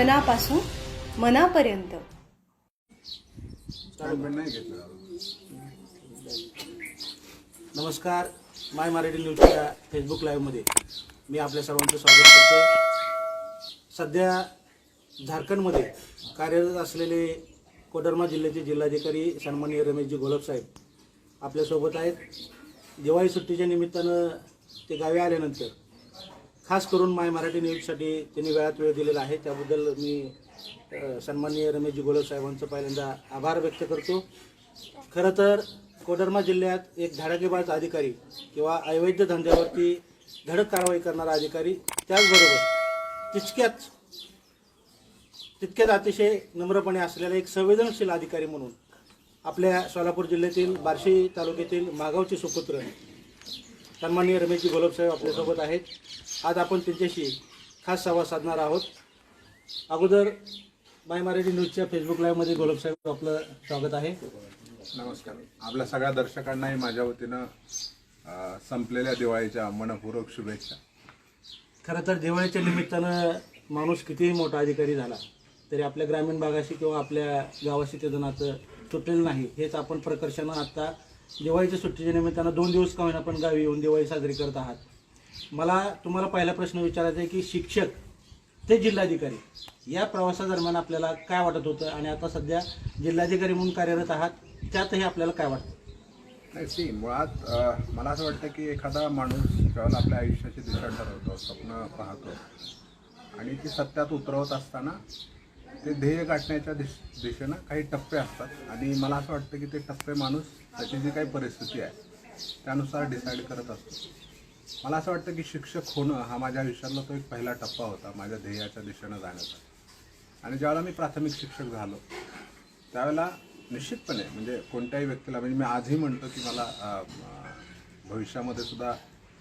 वचनापासून मनापर्यंत. नमस्कार माय मराठी न्यूजच्या फेसबुक लाईव्हमध्ये मी आपल्या सर्वांचं स्वागत करतो सध्या झारखंडमध्ये कार्यरत असलेले कोडरमा जिल्ह्याचे जिल्हाधिकारी सन्माननीय रमेशजी घोलप साहेब आपल्यासोबत आहेत. दिवाळी सुट्टीच्या निमित्तानं ते गावी आल्यानंतर खास करून माय मराठी न्यूजसाठी त्यांनी वेळात वेळ दिलेला आहे. त्याबद्दल मी सन्माननीय रमेशजी गोलव साहेबांचं पहिल्यांदा आभार व्यक्त करतो. खरं तर कोडरमा जिल्ह्यात एक धडाकेबाज अधिकारी किंवा अवैध धंद्यावरती धडक कारवाई करणारा अधिकारी त्याचबरोबर तितक्याच तितक्याच अतिशय नम्रपणे असलेला एक संवेदनशील अधिकारी म्हणून आपल्या सोलापूर जिल्ह्यातील बार्शी तालुक्यातील मागावचे सुपुत्र सन्माननीय रमेशजी गोलपसाहेब आपल्यासोबत आहेत. आज आपण त्यांच्याशी खास संवाद साधणार आहोत. अगोदर माय मराठी न्यूजच्या फेसबुक लाईव्हमध्ये गोलपसाहेब आपलं स्वागत आहे. नमस्कार. आपल्या सगळ्या दर्शकांनाही माझ्या वतीनं अ, संपलेल्या दिवाळीच्या मनपूर्वक शुभेच्छा. खरं तर दिवाळीच्या निमित्तानं माणूस कितीही मोठा अधिकारी झाला तरी आपल्या ग्रामीण भागाशी किंवा आपल्या गावाशी त्याचं नातं तुटलेलं नाही. हेच आपण प्रकर्षानं आत्ता दिवाळीच्या सुट्टीच्या निमित्तानं दोन दिवस का होईना पण गावी येऊन दिवाळी साजरी करत आहात. मला तुम्हाला पहिला प्रश्न विचारायचा आहे की शिक्षक ते जिल्हाधिकारी या प्रवासादरम्यान आपल्याला काय वाटत होतं? आणि आता सध्या जिल्हाधिकारी म्हणून कार्यरत आहात त्यातही आपल्याला काय वाटतं? नाही सी मुळात मला असं वाटतं की एखादा माणूस ज्यावेळेला आपल्या आयुष्याची दिशा ठरवतो स्वप्न पाहतो आणि ती सत्यात उतरवत असताना ते ध्येय गाठण्याच्या दिश दिशेनं काही टप्पे असतात. आणि मला असं वाटतं की ते टप्पे माणूस त्याची जी काही परिस्थिती आहे त्यानुसार डिसाईड करत असतो. मला असं वाटतं की शिक्षक होणं हा माझ्या आयुष्यातला तो एक पहिला टप्पा होता माझ्या ध्येयाच्या दिशेनं जाण्याचा. आणि ज्यावेळेला मी प्राथमिक शिक्षक झालो त्यावेळेला निश्चितपणे म्हणजे कोणत्याही व्यक्तीला म्हणजे मी आजही म्हणतो की मला भविष्यामध्ये सुद्धा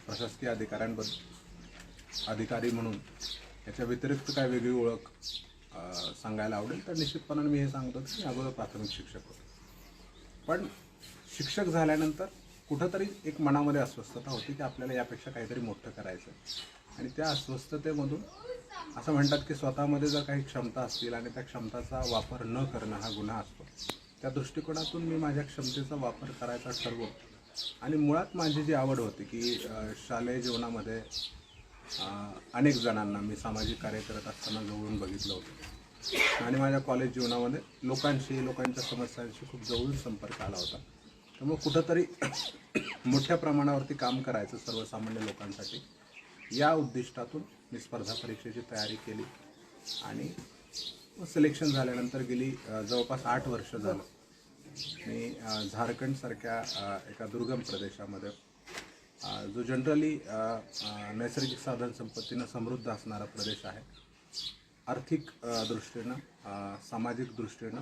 प्रशासकीय अधिकाऱ्यांबद्दल अधिकारी म्हणून याच्या व्यतिरिक्त काय वेगळी ओळख सांगायला आवडेल तर निश्चितपणाने मी हे सांगतो की मी अगोदर प्राथमिक शिक्षक होतो. पण शिक्षक झाल्यानंतर कुठंतरी एक मनामध्ये अस्वस्थता होती की आपल्याला यापेक्षा काहीतरी मोठं करायचं आहे. आणि त्या अस्वस्थतेमधून असं म्हणतात की स्वतःमध्ये जर काही क्षमता असतील आणि त्या क्षमताचा वापर न करणं हा गुन्हा असतो. त्या दृष्टिकोनातून मी माझ्या क्षमतेचा वापर करायचा ठरवलं आणि मुळात माझी जी आवड होती की शालेय जीवनामध्ये अनेक जणांना मी सामाजिक कार्य करत असताना जवळून बघितलं होतं. आणि माझ्या कॉलेज जीवनामध्ये लोकांशी लोकांच्या समस्यांशी खूप जवळून संपर्क आला होता. त्यामुळे कुठंतरी मोठ्या प्रमाणावरती काम करायचं सर्वसामान्य लोकांसाठी. या उद्दिष्टातून मी स्पर्धा परीक्षेची तयारी केली आणि सिलेक्शन झाल्यानंतर गेली जवळपास आठ वर्ष झालं. मी झारखंडसारख्या एका दुर्गम प्रदेशामध्ये जो जनरली नैसर्गिक साधन संपत्तीनं समृद्ध असणारा प्रदेश आहे आर्थिक दृष्टीनं सामाजिक दृष्टीनं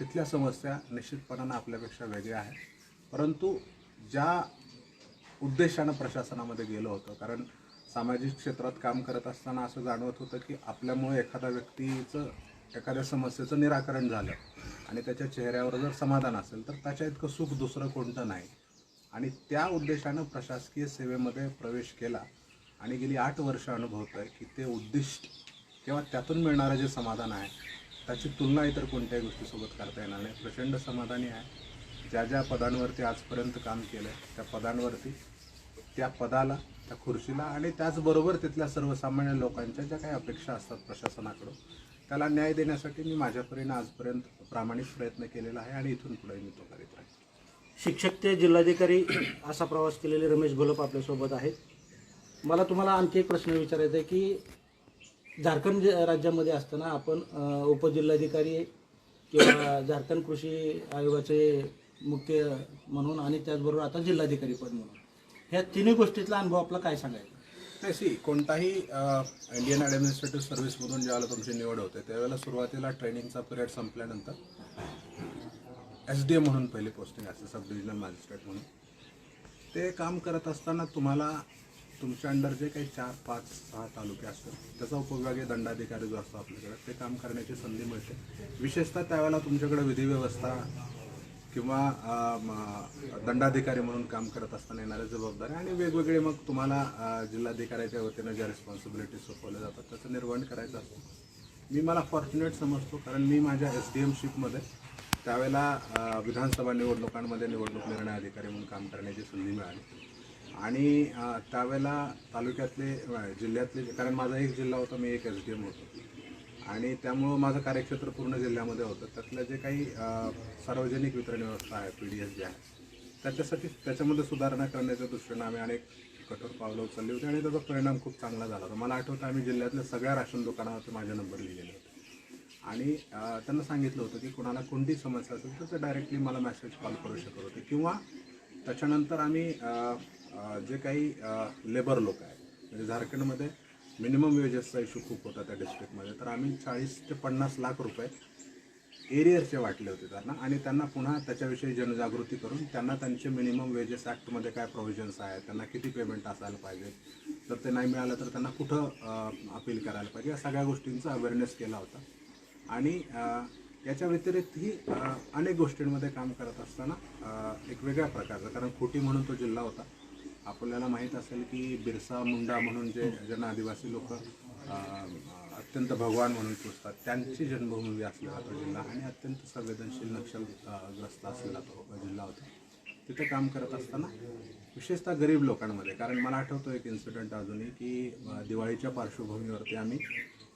तिथल्या समस्या निश्चितपणानं आपल्यापेक्षा वेगळ्या आहेत. परंतु ज्या उद्देशानं प्रशासनामध्ये गेलो होतो कारण सामाजिक क्षेत्रात काम करत असताना असं जाणवत होतं की आपल्यामुळे एखादा व्यक्तीचं एखाद्या समस्येचं निराकरण झालं आणि त्याच्या चेहऱ्यावर जर समाधान असेल तर त्याच्या इतकं सुख दुसरं कोणतं नाही. आणि त्या उद्देशानं प्रशासकीय सेवेमध्ये प्रवेश केला आणि गेली आठ वर्ष अनुभवत आहे की ते उद्दिष्ट किंवा त्यातून मिळणारं जे समाधान आहे त्याची तुलना इतर कोणत्याही गोष्टीसोबत करता येणार नाही. प्रचंड समाधानी आहे. ज्या ज्या पदांवरती आजपर्यंत काम केलं आहे त्या पदांवरती त्या पदाला त्या खुर्चीला आणि त्याचबरोबर तिथल्या सर्वसामान्य लोकांच्या ज्या काही अपेक्षा असतात प्रशासनाकडून त्याला न्याय देण्यासाठी मी माझ्या परीने आजपर्यंत प्रामाणिक प्रयत्न केलेला आहे आणि इथून पुढे मी तो करीत राहील शिक्षक ते जिल्हाधिकारी असा प्रवास केलेले रमेश घोलप आपल्यासोबत आहेत. मला तुम्हाला आणखी एक प्रश्न विचारायचा आहे की झारखंड राज्यामध्ये असताना आपण उपजिल्हाधिकारी किंवा झारखंड कृषी आयोगाचे मुख्य म्हणून आणि त्याचबरोबर आता जिल्हाधिकारी पद म्हणून. ह्या तिन्ही गोष्टीतला अनुभव आपला काय सांगायचा? नाही सी कोणताही इंडियन ॲडमिनिस्ट्रेटिव्ह सर्व्हिसमधून ज्यावेळेला तुमची निवड होते त्यावेळेला सुरुवातीला ट्रेनिंगचा पिरियड संपल्यानंतर एस डी ए म्हणून पहिली पोस्टिंग असते सब डिव्हिजनल मॅजिस्ट्रेट म्हणून. ते काम करत असताना तुम्हाला तुमच्या अंडर जे काही चार पाच सहा तालुके असतात त्याचा उपविभागीय दंडाधिकारी जो असतो आपल्याकडे ते काम करण्याची संधी मिळते. विशेषतः त्यावेळेला तुमच्याकडे विधी व्यवस्था किंवा दंडाधिकारी म्हणून काम करत असताना येणाऱ्या जबाबदाऱ्या आणि वेगवेगळे मग तुम्हाला जिल्हाधिकाऱ्याच्या वतीनं ज्या रिस्पॉन्सिबिलिटीज सोपवल्या जातात त्याचं निर्वहन करायचं असतं. मी मला फॉर्च्युनेट समजतो कारण मी माझ्या एस डी एमशिपमध्ये त्यावेळेला विधानसभा निवडणुकांमध्ये निवडणूक निर्णय अधिकारी म्हणून काम करण्याची संधी मिळाली. आणि त्यावेळेला तालुक्यातले जिल्ह्यातले कारण माझा एक जिल्हा होता मी एक एस डी एम होतो. आणि त्यामुळं माझं कार्यक्षेत्र पूर्ण जिल्ह्यामध्ये होतं. त्यातलं जे काही सार्वजनिक वितरण व्यवस्था आहे पी डी एस जी आहे त्याच्यासाठी त्याच्यामध्ये सुधारणा करण्याच्या दृष्टीनं आम्ही अनेक कठोर पावलं उचलली होती आणि त्याचा परिणाम खूप चांगला झाला होता. मला आठवतं आम्ही जिल्ह्यातल्या सगळ्या राशन दुकानावरती माझे नंबर लिहिलेले होते. आणि त्यांना सांगितलं होतं की कोणाला कोणती समस्या असेल तर ते डायरेक्टली मला मेसेज कॉल करू शकत होते. किंवा त्याच्यानंतर आम्ही जे काही लेबर लोक आहेत. म्हणजे झारखंडमध्ये मिनिमम वेजेसचा इशू खूप होता त्या डिस्ट्रिक्टमध्ये तर आम्ही चाळीस ते पन्नास लाख रुपये एरियरचे वाटले होते त्यांना. आणि त्यांना पुन्हा त्याच्याविषयी जनजागृती करून त्यांना त्यांचे मिनिमम वेजेस ॲक्टमध्ये काय प्रोव्हिजन्स आहेत त्यांना किती पेमेंट असायला पाहिजे जर ते नाही मिळालं तर त्यांना कुठं अपील करायला पाहिजे या सगळ्या गोष्टींचा अवेअरनेस केला होता. आणि याच्या व्यतिरिक्तही अनेक गोष्टींमध्ये काम करत असताना एक वेगळ्या प्रकारचं कारण खोटी म्हणून तो जिल्हा होता. आपल्याला माहीत असेल की बिरसा मुंडा म्हणून जे ज्यांना आदिवासी लोक अत्यंत भगवान म्हणून पुजतात त्यांची जन्मभूमी असलेला तो जिल्हा आणि अत्यंत संवेदनशील नक्षल असलेला तो जिल्हा होता. तिथे काम करत असताना विशेषतः गरीब लोकांमध्ये कारण मला आठवतो एक इन्सिडेंट अजूनही की दिवाळीच्या पार्श्वभूमीवरती आम्ही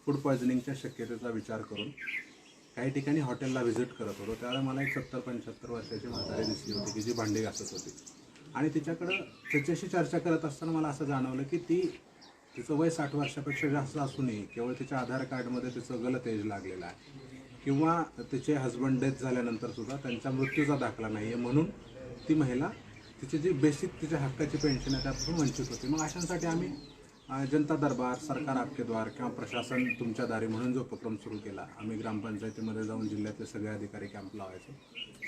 फूड पॉयझनिंगच्या शक्यतेचा विचार करून काही ठिकाणी हॉटेलला व्हिजिट करत होतो. त्यावेळेला मला एक सत्तर पंच्याहत्तर वर्षाची म्हातारी दिसली होती की जी भांडी घासत होती. आणि तिच्याकडं त्याच्याशी चर्चा करत असताना मला असं जाणवलं की ती तिचं वय साठ वर्षापेक्षा जास्त असूनही केवळ तिच्या आधार कार्डमध्ये तिचं गलत एज लागलेलं आहे. किंवा तिचे हजबंड डेथ झाल्यानंतर सुद्धा त्यांच्या मृत्यूचा दाखला नाही आहे म्हणून ती महिला तिची जी बेसिक तिच्या हक्काची पेन्शन आहे त्यापासून वंचित होती. मग अशांसाठी आम्ही जनता दरबार सरकार आपके द्वार किंवा प्रशासन तुमच्या दारी म्हणून जो उपक्रम सुरू केला आम्ही ग्रामपंचायतीमध्ये जाऊन जिल्ह्यातले सगळे अधिकारी कॅम्प लावायचे.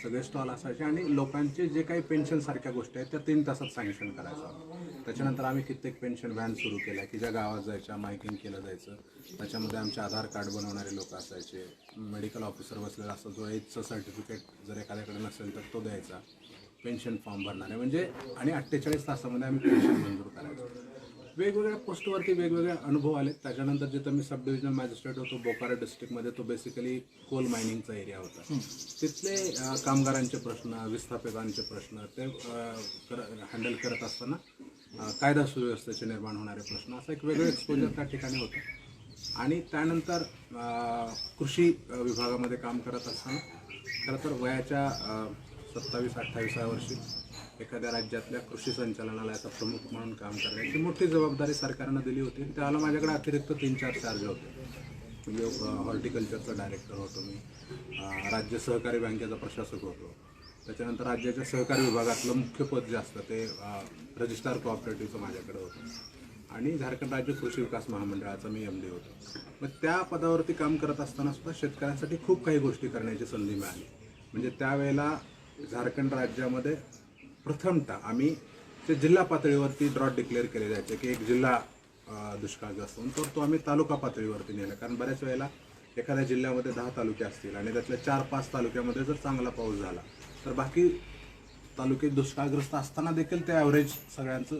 सगळे स्टॉल असायचे आणि लोकांचे जे काही पेन्शनसारख्या गोष्टी आहेत त्या तीन तासात सँक्शन करायचं त्याच्यानंतर आम्ही कित्येक पेन्शन व्हॅन सुरू केल्या की ज्या गावात जायच्या मायकिंग केलं जायचं. त्याच्यामध्ये आमचे आधार कार्ड बनवणारे लोक असायचे. मेडिकल ऑफिसर बसलेला असतो जो एजचं सर्टिफिकेट जर एखाद्याकडे नसेल तर तो द्यायचा. पेन्शन फॉर्म भरणारे. म्हणजे आणि अठ्ठेचाळीस तासामध्ये आम्ही पेन्शन मंजूर करायचो. वेगवेगळ्या पोस्टवरती वेगवेगळे अनुभव आले. त्याच्यानंतर जिथं मी सब डिव्हिजनल मॅजिस्ट्रेट होतो बोकारो डिस्ट्रिक्टमध्ये तो बेसिकली कोल मायनिंगचा एरिया होता. तिथले कामगारांचे प्रश्न विस्थापितांचे प्रश्न ते हँडल करत असताना कायदा सुव्यवस्थेचे निर्माण होणारे प्रश्न असं एक वेगळं एक्सपोजर त्या ठिकाणी होतं. आणि त्यानंतर कृषी विभागामध्ये काम करत असताना खरं तर वयाच्या सत्तावीस अठ्ठावीसाव्या वर्षी एखाद्या राज्यातल्या कृषी संचालनालयाचा प्रमुख म्हणून काम करण्याची मोठी जबाबदारी सरकारनं दिली होती. त्याला माझ्याकडे अतिरिक्त तीन चार चार्ज होते. म्हणजे हॉर्टिकल्चरचा डायरेक्टर होतो मी. राज्य सहकारी बँकेचा प्रशासक होतो. त्याच्यानंतर राज्याच्या सहकारी विभागातलं मुख्य पद जे असतं ते रजिस्ट्रार कोऑपरेटिव्हचं माझ्याकडे होतं. आणि झारखंड राज्य कृषी विकास महामंडळाचा मी एम डी होतो. मग त्या पदावरती काम करत असताना सुद्धा शेतकऱ्यांसाठी खूप काही गोष्टी करण्याची संधी मिळाली. म्हणजे त्यावेळेला झारखंड राज्यामध्ये प्रथमतः आम्ही ते जिल्हा पातळीवरती ड्रॉट डिक्लेअर केले जायचे की एक जिल्हा दुष्काळग्रस्त तर तो आम्ही तालुका पातळीवरती नेला. कारण बऱ्याच वेळेला एखाद्या जिल्ह्यामध्ये दहा तालुके असतील आणि त्यातल्या चार पाच तालुक्यामध्ये जर चांगला पाऊस झाला तर बाकी तालुके दुष्काळग्रस्त असताना देखील ते ॲव्हरेज सगळ्यांचं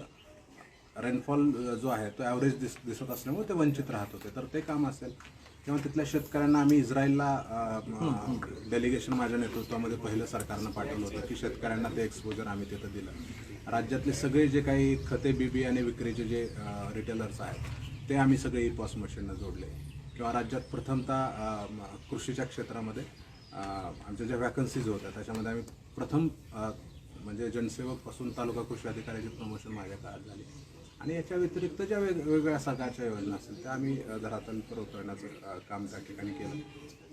रेनफॉल जो आहे तो ॲव्हरेज दिस दिसत असल्यामुळे ते वंचित राहत होते. तर ते काम असेल. किंवा तिथल्या शेतकऱ्यांना आम्ही इस्रायलला डेलिगेशन माझ्या नेतृत्वामध्ये पहिलं सरकारनं पाठवलं होतं की शेतकऱ्यांना ते एक्सपोजर आम्ही तिथं दिलं. राज्यातले सगळे जे काही खते बीबी आणि विक्रीचे जे रिटेलर्स आहेत ते आम्ही सगळे ई पॉस मशीननं जोडले. किंवा राज्यात प्रथमतः कृषीच्या क्षेत्रामध्ये आमच्या ज्या वॅकन्सीज होत्या त्याच्यामध्ये आम्ही प्रथम म्हणजे जनसेवकपासून तालुका कृषी अधिकाऱ्याची प्रमोशन माझ्या काळात झाली. आणि याच्या व्यतिरिक्त ज्या वेगवेगळ्या सरकारच्या योजना असतील त्या आम्ही घरातून धरातलपर काम त्या ठिकाणी केलं.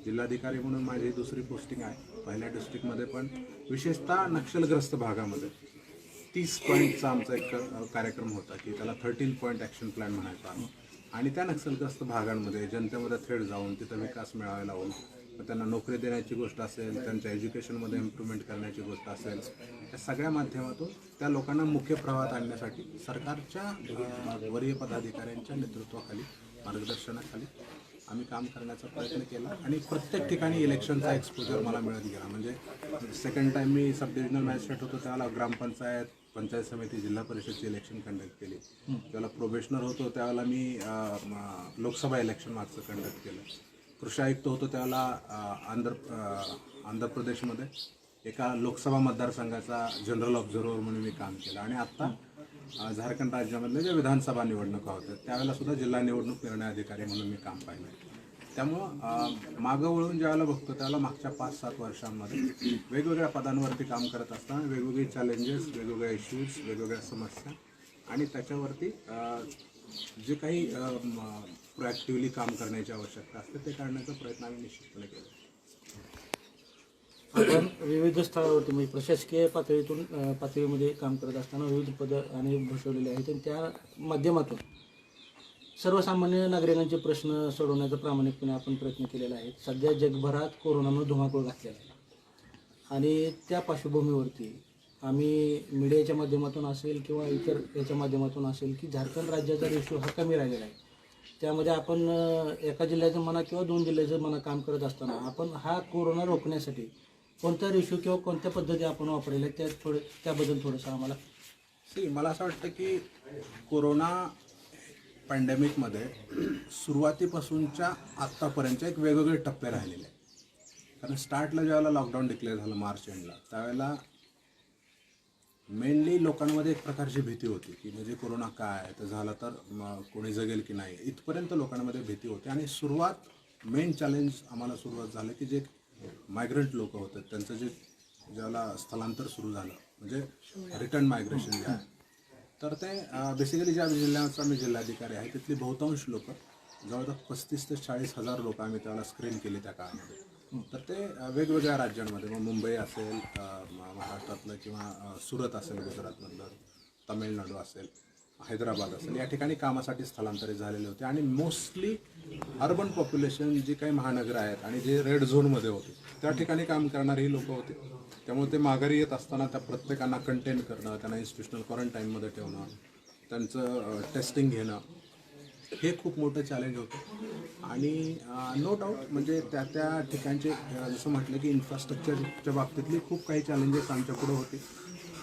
जिल्हाधिकारी म्हणून माझी दुसरी पोस्टिंग आहे. पहिल्या डिस्ट्रिक्टमध्ये पण विशेषतः नक्षलग्रस्त भागामध्ये. तीस पॉईंटचा आमचा एक कार्यक्रम होता की त्याला थर्टीन पॉईंट ॲक्शन प्लॅन म्हणायचा आम्ही आणि त्या नक्षलग्रस्त भागांमध्ये जनतेमध्ये थेट जाऊन तिथं विकास मिळावे लावून त्यांना नोकरी देण्याची गोष्ट असेल त्यांच्या एज्युकेशनमध्ये इम्प्रूव्हमेंट करण्याची गोष्ट असेल या सगळ्या माध्यमातून त्या लोकांना मुख्य प्रवाहात आणण्यासाठी सरकारच्या वरीय पदाधिकाऱ्यांच्या नेतृत्वाखाली मार्गदर्शनाखाली आम्ही काम करण्याचा प्रयत्न केला आणि प्रत्येक ठिकाणी इलेक्शनचा एक्सपोजर मला मिळत गेला. म्हणजे सेकंड टाईम मी सब डिव्हिजनल मॅजिस्ट्रेट होतो त्याला ग्रामपंचायत पंचायत समिती जिल्हा परिषदची इलेक्शन कंडक्ट केली. त्याला प्रोबेशनर होतो त्यावेळेला मी लोकसभा इलेक्शन मागचं कंडक्ट केलं. कृषी आयुक्त होतो त्यावेळेला आंध्र आंध्र प्रदेशमध्ये एका लोकसभा मतदारसंघाचा जनरल ऑब्झर्व्हर म्हणून मी काम केलं. आणि आत्ता झारखंड राज्यामधल्या ज्या विधानसभा निवडणुका होत्या त्यावेळेला सुद्धा जिल्हा निवडणूक निर्णय अधिकारी म्हणून मी काम पाहिलं. त्यामुळं मागं वळून ज्यावेळेला बघतो त्याला मागच्या पाच सात वर्षांमध्ये वेगवेगळ्या पदांवरती काम करत असताना वेगवेगळे चॅलेंजेस वेगवेगळ्या इश्यूज वेगवेगळ्या समस्या आणि त्याच्यावरती जे काही प्रोॲक्टिव्हली काम करण्याची आवश्यकता असते. ते करण्याचा प्रयत्न आम्ही निश्चितपणे केला. आपण विविध स्तरावरती म्हणजे प्रशासकीय पातळीतून पातळीमध्ये काम करत असताना विविध पदं आणि भूषवलेले आहेत. आणि त्या माध्यमातून सर्वसामान्य नागरिकांचे प्रश्न सोडवण्याचा प्रामाणिकपणे आपण प्रयत्न केलेला आहे. सध्या जगभरात कोरोनामुळे धुमाकूळ घातलेला आहे. आणि त्या पार्श्वभूमीवरती आम्ही मीडियाच्या माध्यमातून असेल किंवा इतर याच्या माध्यमातून असेल की झारखंड राज्याचा रेशो हा कमी राहिलेला आहे. त्यामध्ये आपण एका जिल्ह्याचं म्हणा किंवा दोन जिल्ह्याचं म्हणा काम करत असताना आपण हा कोरोना रोखण्यासाठी कोणता रेशो किंवा कोणत्या पद्धती आपण वापरलेल्या त्या थोडे त्याबद्दल थोडंसं आम्हाला. सी मला असं वाटतं की कोरोना पॅन्डेमिकमध्ये सुरुवातीपासूनच्या आत्तापर्यंतच्या एक वेगवेगळे टप्पे राहिलेले आहेत. कारण स्टार्टला ज्यावेळेला लॉकडाऊन डिक्लेअर झालं मार्च एंडला त्यावेळेला मेनली लोकांमध्ये एक प्रकारची भीती होती की म्हणजे कोरोना काय तर झालं तर कोणी जगेल की नाही. इथपर्यंत लोकांमध्ये भीती होती. आणि सुरुवात मेन चॅलेंज आम्हाला सुरुवात झालं की जे मायग्रंट लोक होते त्यांचं जे ज्याला स्थलांतर सुरू झालं म्हणजे रिटर्न मायग्रेशन जे आहे तर ते बेसिकली ज्या जिल्ह्याचा मी जिल्हाधिकारी आहे तिथली बहुतांश लोक जवळजवळ पस्तीस ते चाळीस हजार लोक आम्ही त्याला स्क्रीन केली त्या काळामध्ये. तर ते वेगवेगळ्या राज्यांमध्ये मग मुंबई असेल महाराष्ट्रातलं किंवा सुरत असेल गुजरातमधलं तमिळनाडू असेल हैदराबाद असेल या ठिकाणी कामासाठी स्थलांतरित झालेले होते. आणि मोस्टली अर्बन पॉप्युलेशन जी काही महानगरं आहेत आणि जे रेड झोनमध्ये होते त्या ठिकाणी काम करणारी लोक होते. त्यामुळे ते माघारी येत असताना त्या प्रत्येकांना कंटेन करणं त्यांना इन्स्टिट्युशनल क्वारंटाईनमध्ये ठेवणं त्यांचं टेस्टिंग घेणं हे खूप मोठं चॅलेंज होतं. आणि नो डाऊट म्हणजे त्या त्या ठिकाणचे जसं म्हटलं की इन्फ्रास्ट्रक्चरच्या बाबतीतली खूप काही चॅलेंजेस आमच्यापुढं होते.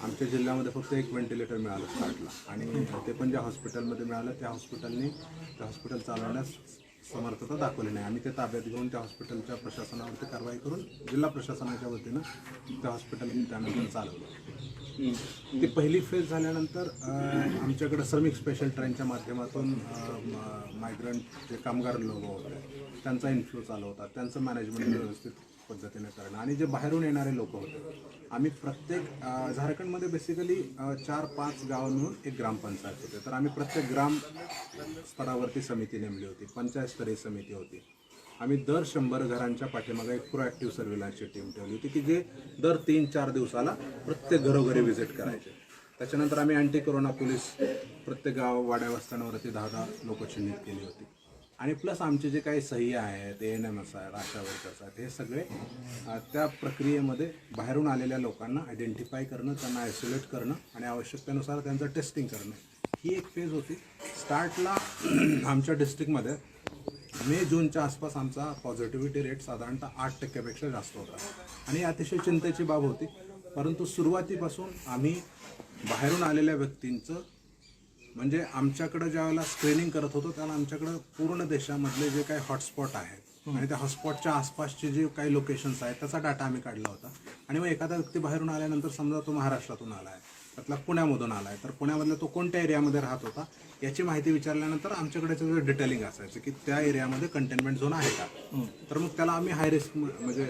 आमच्या जिल्ह्यामध्ये फक्त एक व्हेंटिलेटर मिळालं स्टार्टला आणि ते पण ज्या हॉस्पिटलमध्ये मिळालं त्या हॉस्पिटलने त्या हॉस्पिटल चालवण्यास समर्थता दाखवली नाही. आम्ही ते ताब्यात घेऊन त्या हॉस्पिटलच्या प्रशासनावरती कारवाई करून जिल्हा प्रशासनाच्या वतीनं त्या हॉस्पिटल त्यानंतर चालवलं. ती पहिली फेज झाल्यानंतर आमच्याकडं श्रमिक स्पेशल ट्रेनच्या माध्यमातून मायग्रंट जे कामगार लोक होते त्यांचा इन्फ्लो चालू होता. त्यांचं मॅनेजमेंट व्यवस्थित पद्धतीने करणं आणि जे बाहेरून येणारे लोक होते आम्ही प्रत्येक झारखंडमध्ये बेसिकली चार पाच गावं मिळून एक ग्रामपंचायत होते. तर आम्ही प्रत्येक ग्राम स्तरावरती समिती नेमली होती पंचायत स्तरीय समिती होती. आम्ही दर शंभर घरांच्या पाठीमागे एक प्रोॲक्टिव्ह सर्व्हिलन्सची टीम ठेवली होती की जे दर तीन चार दिवसाला प्रत्येक घरोघरी व्हिजिट करायचे. त्याच्यानंतर आम्ही अँटी कोरोना पोलीस प्रत्येक गाव वाड्या वस्त्यांवरती दहा दहा लोक चिन्हित केली होती. आणि प्लस आमचे जे काही सह्य आहेत ए एन एम एस आहेत आशा वर्कर्स आहेत हे सगळे त्या प्रक्रियेमध्ये बाहेरून आलेल्या लोकांना आयडेंटिफाय करणं त्यांना आयसोलेट करणं आणि आवश्यकतेनुसार त्यांचं टेस्टिंग करणं. ही एक फेज होती. स्टार्टला आमच्या डिस्ट्रिक्टमध्ये मे जूनच्या आसपास आमचा पॉझिटिव्हिटी रेट साधारणतः आठ टक्क्यापेक्षा जास्त होता. आणि ही अतिशय चिंतेची बाब होती. परंतु सुरुवातीपासून आम्ही बाहेरून आलेल्या व्यक्तींचं म्हणजे आमच्याकडं ज्यावेळेला स्क्रीनिंग करत होतो त्याला आमच्याकडं पूर्ण देशामधले जे काही हॉटस्पॉट आहेत आणि त्या हॉटस्पॉटच्या आसपासचे जे काही लोकेशन्स आहेत त्याचा डाटा आम्ही काढला होता. आणि मग एखादा व्यक्ती बाहेरून आल्यानंतर समजा तो महाराष्ट्रातून आला आहे त्यातला पुण्यामधून आला आहे तर पुण्यामधला तो कोणत्या एरियामध्ये राहत होता याची माहिती विचारल्यानंतर आमच्याकडे त्याचं डिटेलिंग असायचं की त्या एरियामध्ये कंटेनमेंट झोन आहे का? तर मग त्याला आम्ही हाय रिस्क म्हणजे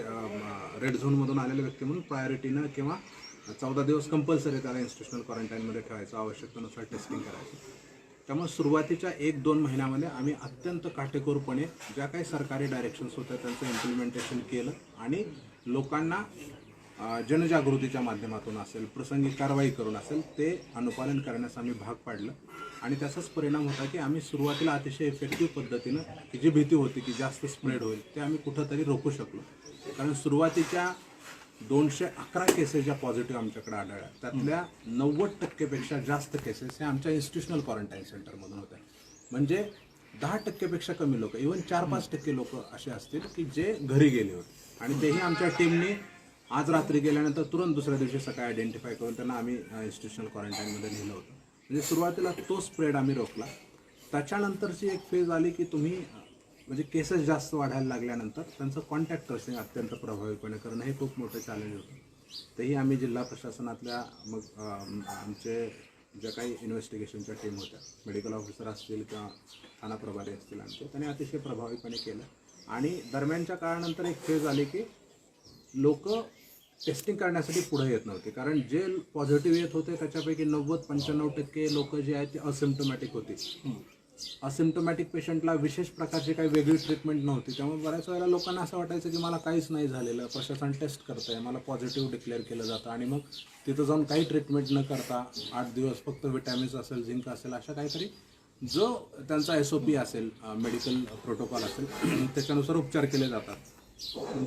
रेड झोनमधून आलेल्या व्यक्ती म्हणून प्रायोरिटीनं किंवा चौदा दिवस कंपल्सरी त्याला इन्स्टिट्युशनल क्वारंटाईनमध्ये ठेवायचं आवश्यकतेनुसार टेस्टिंग करायचं. त्यामुळे सुरुवातीच्या एक दोन महिन्यामध्ये आम्ही अत्यंत काटेकोरपणे ज्या काही सरकारी डायरेक्शन्स होत्या त्यांचं इम्प्लिमेंटेशन केलं आणि लोकांना जनजागृतीच्या माध्यमातून असेल प्रसंगी कारवाई करून असेल ते अनुपालन करण्यास आम्ही भाग पाडलं. आणि त्याचाच परिणाम होता की आम्ही सुरुवातीला अतिशय इफेक्टिव्ह पद्धतीनं की जी भीती होती की जास्त स्प्रेड होईल ते आम्ही कुठंतरी रोखू शकलो. कारण सुरुवातीच्या दोनशे अकरा केसेस ज्या पॉझिटिव्ह आमच्याकडे आढळल्या त्यातल्या नव्वद टक्केपेक्षा जास्त केसेस हे आमच्या इन्स्टिट्युशनल क्वारंटाईन सेंटरमधून होत्या. म्हणजे दहा टक्केपेक्षा कमी लोक इवन चार पाच टक्के लोक असे असतील की जे घरी गेले होते. आणि तेही आमच्या टीमने आज रात्री गेल्यानंतर तुरंत दुसऱ्या दिवशी सकाळी आयडेंटिफाय करून त्यांना आम्ही इन्स्टिट्युशनल क्वारंटाईनमध्ये नेलं होतं. म्हणजे सुरुवातीला तो स्प्रेड आम्ही रोखला. त्याच्यानंतरची एक फेज आली की तुम्ही म्हणजे केसेस जास्त वाढायला लागल्यानंतर त्यांचं कॉन्टॅक्ट ट्रेसिंग अत्यंत प्रभावीपणे करणं हे खूप मोठं चॅलेंज होतं. तेही आम्ही जिल्हा प्रशासनातल्या मग आमचे ज्या काही इन्व्हेस्टिगेशनच्या टीम होत्या मेडिकल ऑफिसर असतील किंवा थाना प्रभारी असतील आमचे त्यांनी अतिशय प्रभावीपणे केलं. आणि दरम्यानच्या काळानंतर एक फेज आली की लोक टेस्टिंग करण्यासाठी पुढे येत नव्हते. कारण जे पॉझिटिव्ह येत होते त्याच्यापैकी नव्वद पंच्याण्णव टक्के लोक जे आहेत ते असिम्टोमॅटिक होती. असिम्टोमॅटिक पेशंटला विशेष प्रकारची काही वेगळी ट्रीटमेंट नव्हती. त्यामुळे बऱ्याच वेळेला लोकांना असं वाटायचं की मला काहीच नाही झालेलं. प्रशासन टेस्ट करतंय. मला पॉझिटिव्ह डिक्लेअर केलं जातं. आणि मग तिथं जाऊन काही ट्रीटमेंट न करता आठ दिवस फक्त विटॅमिन्स असेल झिंक असेल अशा काहीतरी जो त्यांचा एस ओ पी असेल मेडिकल प्रोटोकॉल असेल त्याच्यानुसार उपचार केले जातात.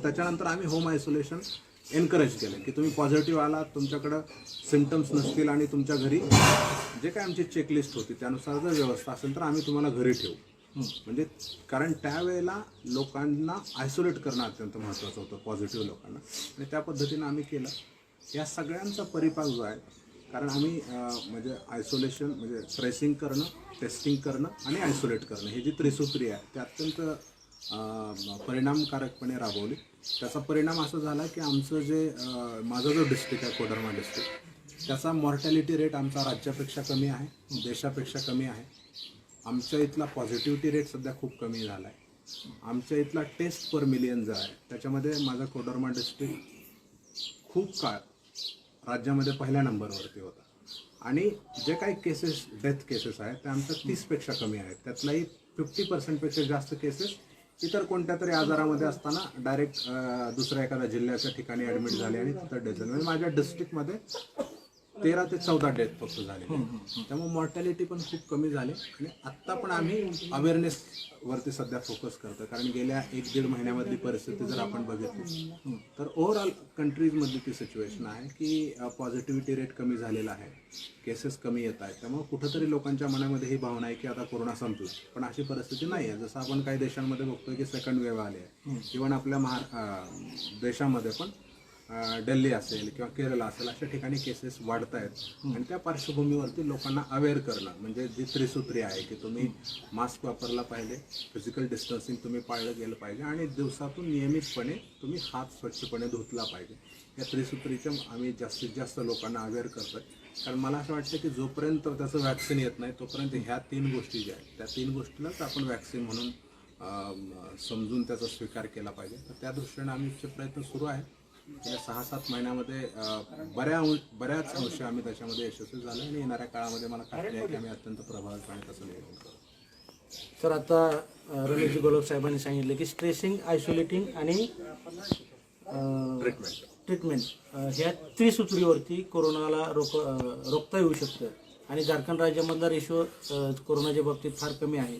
त्याच्यानंतर आम्ही होम आयसोलेशन एनकरेज केलं की तुम्ही पॉझिटिव्ह आलात तुमच्याकडं सिमटम्स नसतील आणि तुमच्या घरी जे काय आमची चेकलिस्ट होती त्यानुसार जर व्यवस्था असेल तर आम्ही तुम्हाला घरी ठेवू. म्हणजे कारण त्यावेळेला लोकांना आयसोलेट करणं अत्यंत महत्त्वाचं होतं पॉझिटिव्ह लोकांना. आणि त्या पद्धतीनं आम्ही केलं. या सगळ्यांचा परिपाक जो आहे कारण आम्ही म्हणजे आयसोलेशन म्हणजे ट्रेसिंग करणं टेस्टिंग करणं आणि आयसोलेट करणं ही जी त्रिसूत्री आहे ते अत्यंत परिणामकारकपणे राबवली. त्याचा परिणाम असा झाला की आमचं जे माझं माझा जो डिस्ट्रिक्ट आहे कोडरमा डिस्ट्रिक्ट त्याचा मॉर्टॅलिटी रेट आमचा राज्यापेक्षा कमी आहे देशापेक्षा कमी आहे. आमच्या इथला पॉझिटिव्हिटी रेट सध्या खूप कमी झाला आहे. आमच्या इथला टेस्ट पर मिलियन जो आहे त्याच्यामध्ये माझा कोडरमा डिस्ट्रिक्ट खूप काळ राज्यामध्ये पहिल्या नंबरवरती होता. आणि जे काही केसेस डेथ केसेस आहेत त्या आमच्या तीसपेक्षा कमी आहेत. त्यातलाही फिफ्टी पर्सेंटपेक्षा जास्त केसेस इतर कोणत्या तरी आजारामध्ये असताना डायरेक्ट दुसऱ्या एखाद्या जिल्ह्याच्या ठिकाणी ॲडमिट झाले आणि तिथं डेथ म्हणजे माझ्या डिस्ट्रिक्टमध्ये तेरा ते चौदा डेथ फक्त झाले त्यामुळे मॉर्टॅलिटी पण खूप कमी झाली. आणि आत्ता पण आम्ही अवेअरनेस वरती सध्या फोकस करतो कारण गेल्या एक दीड महिन्यामधली परिस्थिती जर आपण बघितली तर ओव्हरऑल कंट्रीजमधली ती सिच्युएशन आहे की पॉझिटिव्हिटी रेट कमी झालेला आहे. केसेस कमी येत आहेत. त्यामुळे कुठंतरी लोकांच्या मनामध्ये ही भावना आहे की आता कोरोना संपतो पण अशी परिस्थिती नाही आहे जसं आपण काही देशांमध्ये बघतोय की सेकंड वेव्ह आले आहे. इव्हन आपल्या महा देशामध्ये पण अं, दिल्ली असेल किंवा केरळ असेल अशा ठिकाणी केसेस वाढत आहेत आणि त्या पार्श्वभूमीवरती लोकांना अवेअर करणं म्हणजे जी त्रिसूत्री आहे की तुम्ही मास्क वापरला पाहिजे फिजिकल डिस्टन्सिंग तुम्ही पाळलं गेलं पाहिजे आणि दिवसातून नियमितपणे तुम्ही हात स्वच्छपणे धुतला पाहिजे. या त्रिसूत्रीच्या आम्ही जास्तीत जास्त लोकांना अवेअर करतोय. कारण मला असं वाटतं की जोपर्यंत त्याचं वॅक्सिन येत नाही तोपर्यंत ह्या तीन गोष्टी ज्या आहेत त्या तीन गोष्टीलाच आपण वॅक्सिन म्हणून समजून त्याचा स्वीकार केला पाहिजे. तर त्या दृष्टीने आमचे प्रयत्न सुरू आहेत. गेल्या सहा सात महिन्यामध्ये बऱ्या बऱ्याच अंशी आम्ही त्याच्यामध्ये यशस्वी झालो आणि येणाऱ्या काळामध्ये मला खात्री आहे की आम्ही अत्यंत प्रभावीपणे तसं नियोजन करू सर आता अ, रमेशजी गोलब साहेबांनी सांगितलं की स्ट्रेसिंग आयसोलेटिंग आणि ट्रीटमेंट. ट्रीटमेंट ह्या त्रिसूत्रीवरती कोरोनाला रोक रोखता येऊ शकतं. आणि झारखंड राज्यामधला रेशो कोरोनाच्या बाबतीत फार कमी आहे.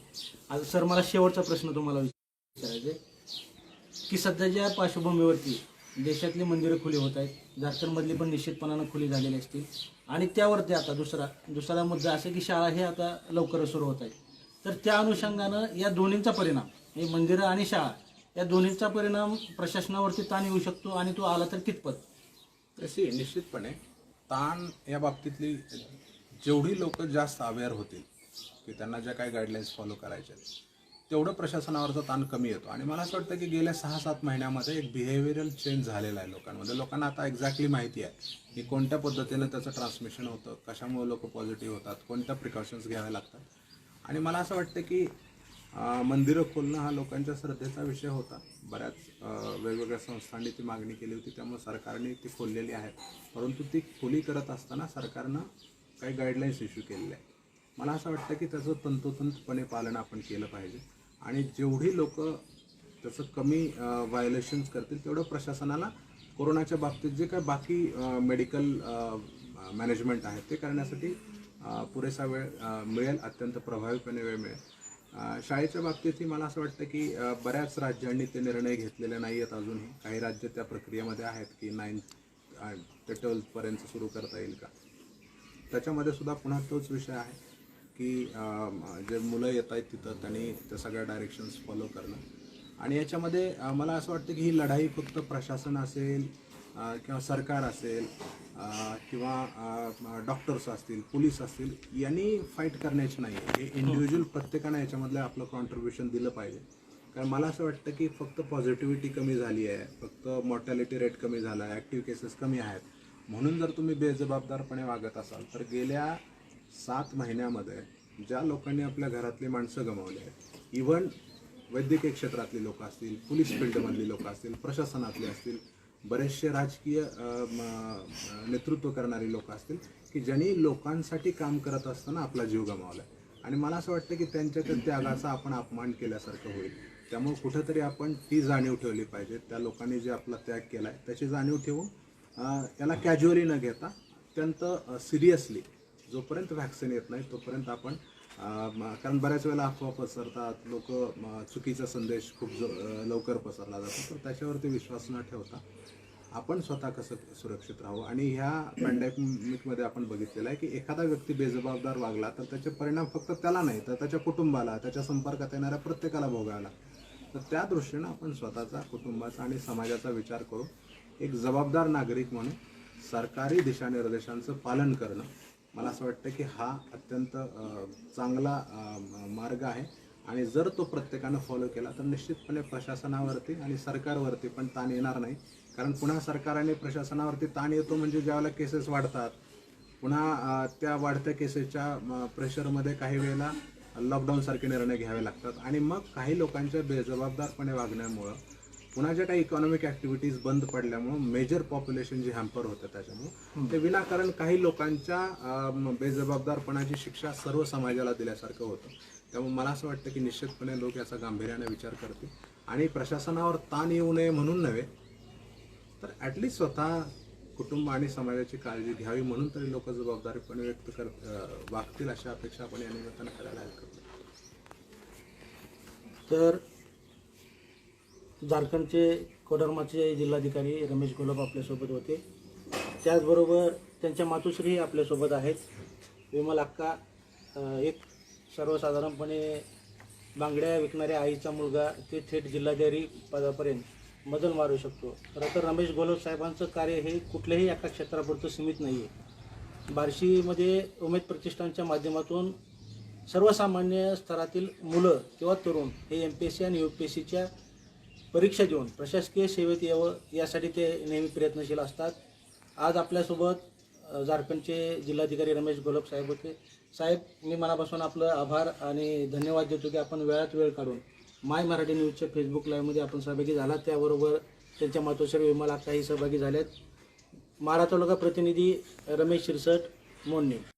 आता सर मला शेवटचा प्रश्न तुम्हाला विचारायचा आहे की सध्याच्या पार्श्वभूमीवरती देशातली मंदिरं खुली होत आहेत. झारखंडमधली पण निश्चितपणानं खुली झालेली असतील. आणि त्यावरती आता दुसरा दुसरा मुद्दा असा की शाळा हे आता लवकरच सुरू होत आहेत. तर त्या अनुषंगानं या दोन्हींचा परिणाम हे मंदिरं आणि शाळा या दोन्हींचा परिणाम प्रशासनावरती ताण येऊ शकतो आणि तो आला तर कितपत? तशी निश्चितपणे ताण या बाबतीतली जेवढी लोक जास्त अवेअर होतील की त्यांना ज्या काही गाईडलाईन्स फॉलो करायच्या तेवढं प्रशासनावरचा ताण कमी येतो. आणि मला असं वाटतं की गेल्या सहा सात महिन्यामध्ये एक बिहेवियरल चेंज झालेला आहे लोकांमध्ये. लोकांना आता एक्झॅक्टली माहिती आहे की कोणत्या पद्धतीनं त्याचं ट्रान्समिशन होतं कशामुळे लोक पॉझिटिव्ह होतात कोणत्या प्रिकॉशन्स घ्याव्या लागतात. आणि मला असं वाटतं की मंदिरं खोलणं हा लोकांच्या श्रद्धेचा विषय होता. बऱ्याच वेगवेगळ्या संस्थांनी ती मागणी केली होती त्यामुळे सरकारने ती खोललेली आहे. परंतु ती खोली करत असताना सरकारनं काही गाईडलाईन्स इश्यू केलेल्या आहेत. मला असं वाटतं की त्याचं तंतोतंतपणे पालन आपण केलं पाहिजे. आणि जेवढी लोक तसं कमी व्हायोलेशन्स करतील तेवढं प्रशासनाला कोरोनाच्या बाबतीत जे काय बाकी मेडिकल मॅनेजमेंट आहे ते करण्यासाठी पुरेसा वेळ मिळेल अत्यंत प्रभावीपणे वेळ मिळेल. शाळेच्या बाबतीतही मला असं वाटतं की बऱ्याच राज्यांनी ते निर्णय घेतलेले नाही आहेत अजूनही. काही राज्य त्या प्रक्रियेमध्ये आहेत की नाईन्थ ते ट्वेल्थपर्यंत सुरू करता येईल का? त्याच्यामध्ये सुद्धा पुन्हा तोच विषय आहे. की जे मुलं येत आहेत तिथं त्यांनी त्या सगळ्या डायरेक्शन्स फॉलो करणं. आणि याच्यामध्ये मला असं वाटतं की ही लढाई फक्त प्रशासन असेल किंवा सरकार असेल किंवा डॉक्टर्स असतील पोलीस असतील यांनी फाईट करण्याची नाही. आहे हे. इंडिव्हिज्युअल प्रत्येकानं याच्यामधलं आपलं कॉन्ट्रीब्युशन दिलं पाहिजे. कारण मला असं वाटतं की फक्त पॉझिटिव्हिटी कमी झाली आहे फक्त मॉर्टॅलिटी रेट कमी झाला आहे ॲक्टिव्ह केसेस कमी आहेत. म्हणून जर तुम्ही बेजबाबदारपणे वागत असाल तर गेल्या सात महिन्यामध्ये ज्या लोकांनी आपल्या घरातली माणसं गमावली आहेत इव्हन वैद्यकीय क्षेत्रातली लोक असतील पोलीस फील्डमधली लोक असतील प्रशासनातली असतील बरेचसे राजकीय म, नेतृत्व करणारी लोक असतील की ज्यांनी लोकांसाठी काम करत असताना आपला जीव गमावला आणि मला असं वाटतं की त्यांच्या त्या त्यागाचा आपण अपमान केल्यासारखं होईल. त्यामुळे कुठंतरी आपण ती जाणीव ठेवली पाहिजे. त्या लोकांनी जे आपला त्याग केला आहे त्याची जाणीव ठेवून याला कॅज्युअली न घेता अत्यंत सिरियसली जोपर्यंत व्हॅक्सिन येत नाही तोपर्यंत आपण कारण बऱ्याच वेळेला अफवा पसरतात लोक चुकीचा संदेश खूप जो लवकर पसरला जातो. तर त्याच्यावरती विश्वास न ठेवता आपण स्वतः कसं सुरक्षित राहू आणि ह्या पॅन्डेमिकमध्ये आपण बघितलेलं आहे की एखादा व्यक्ती बेजबाबदार वागला तर त्याचे परिणाम फक्त त्याला नाही तर त्याच्या कुटुंबाला त्याच्या संपर्कात येणाऱ्या प्रत्येकाला भोगायला. तर त्या दृष्टीनं आपण स्वतःचा कुटुंबाचा आणि समाजाचा विचार करून एक जबाबदार नागरिक म्हणून सरकारी दिशानिर्देशांचं पालन करणं मला असं वाटतं की हा अत्यंत चांगला मार्ग आहे. आणि जर तो प्रत्येकानं फॉलो केला तर निश्चितपणे प्रशासनावरती आणि सरकारवरती पण ताण येणार नाही. कारण पुन्हा सरकाराने प्रशासनावरती ताण येतो म्हणजे ज्यावेळेला केसेस वाढतात. पुन्हा त्या वाढत्या केसेसच्या प्रेशरमध्ये काही वेळेला लॉकडाऊनसारखे निर्णय घ्यावे लागतात. आणि मग काही लोकांच्या बेजबाबदारपणे वागण्यामुळं पुन्हा ज्या काही इकॉनॉमिक ॲक्टिव्हिटीज बंद पडल्यामुळं मेजर पॉप्युलेशन जे हॅम्पर होतं त्याच्यामुळं ते विनाकारण काही लोकांच्या बेजबाबदारपणाची शिक्षा सर्व समाजाला दिल्यासारखं होतं. त्यामुळे मला असं वाटतं की निश्चितपणे लोक याचा गांभीर्याने विचार करतील. आणि प्रशासनावर ताण येऊ नये म्हणून नव्हे तर ॲटलिस्ट स्वतः कुटुंब आणि समाजाची काळजी घ्यावी म्हणून तरी लोक जबाबदारीपणे व्यक्त कर वागतील अशा अपेक्षा आपण या निमित्तानं करायला हरकत नाही. तर झारखंडचे कोडरमाचे जिल्हाधिकारी रमेश गोलब आपल्यासोबत होते. त्याचबरोबर त्यांच्या मातोश्रीही आपल्यासोबत आहेत. विमल अक्का एक सर्वसाधारणपणे बांगड्या विकणाऱ्या आईचा मुलगा ते थेट जिल्हाधिकारी पदापर्यंत मजल मारू शकतो. खरं तर रमेश गोलब साहेबांचं कार्य हे कुठल्याही एका क्षेत्रापुरतं सीमित नाही आहे बार्शीमध्ये उमेद प्रतिष्ठानच्या माध्यमातून सर्वसामान्य स्तरातील मुलं किंवा तरुण हे एम पी एस सी आणि यू पी एस सीच्या परीक्षा देऊन प्रशासकीय सेवेत यावं यासाठी ते नेहमी प्रयत्नशील असतात. आज आपल्यासोबत झारखंडचे जिल्हाधिकारी रमेश गोलप साहेब होते. साहेब मी मनापासून आपलं आभार आणि धन्यवाद देतो की आपण वेळात वेळ काढून माय मराठी न्यूजच्या फेसबुक लाईव्हमध्ये आपण सहभागी झाला त्याबरोबर त्यांच्या मातोश्री विमल लागताही सहभागी झाल्यात महाराष्ट्र तालुका प्रतिनिधी रमेश शिरसट मोडणे